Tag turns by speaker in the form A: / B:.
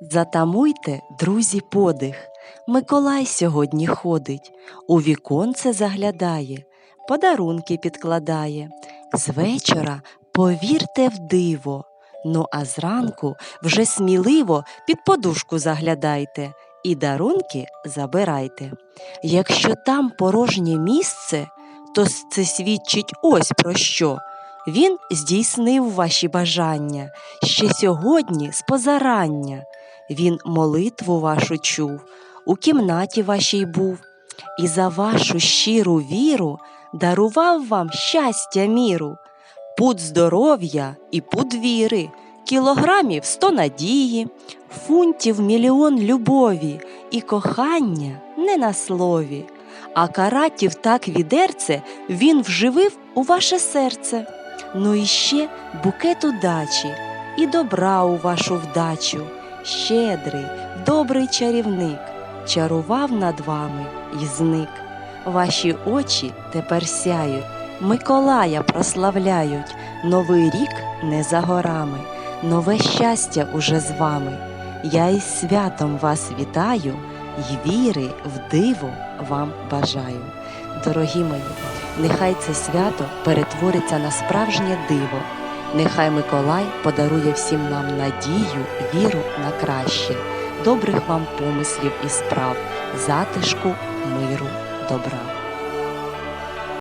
A: Затамуйте, друзі, подих. Миколай сьогодні ходить, у віконце заглядає, подарунки підкладає. З вечора повірте в диво. Ну а зранку вже сміливо під подушку заглядайте і дарунки забирайте. Якщо там порожнє місце, то це свідчить ось про що. Він здійснив ваші бажання ще сьогодні з позарання. Він молитву вашу чув, у кімнаті вашій був, і за вашу щиру віру дарував вам щастя міру, пуд здоров'я і пуд віри, кілограмів сто надії, фунтів мільйон любові і кохання не на слові, а каратів так відерце він вживив у ваше серце. Ну і ще букет удачі і добра у вашу вдачу щедрий, добрий чарівник, чарував над вами і зник. Ваші очі тепер сяють, Миколая прославляють, Новий рік не за горами, нове щастя уже з вами. Я із святом вас вітаю й віри в диво вам бажаю. Дорогі мої, нехай це свято перетвориться на справжнє диво. Нехай Миколай подарує всім нам надію, віру на краще, добрих вам помислів і справ, затишку, миру, добра.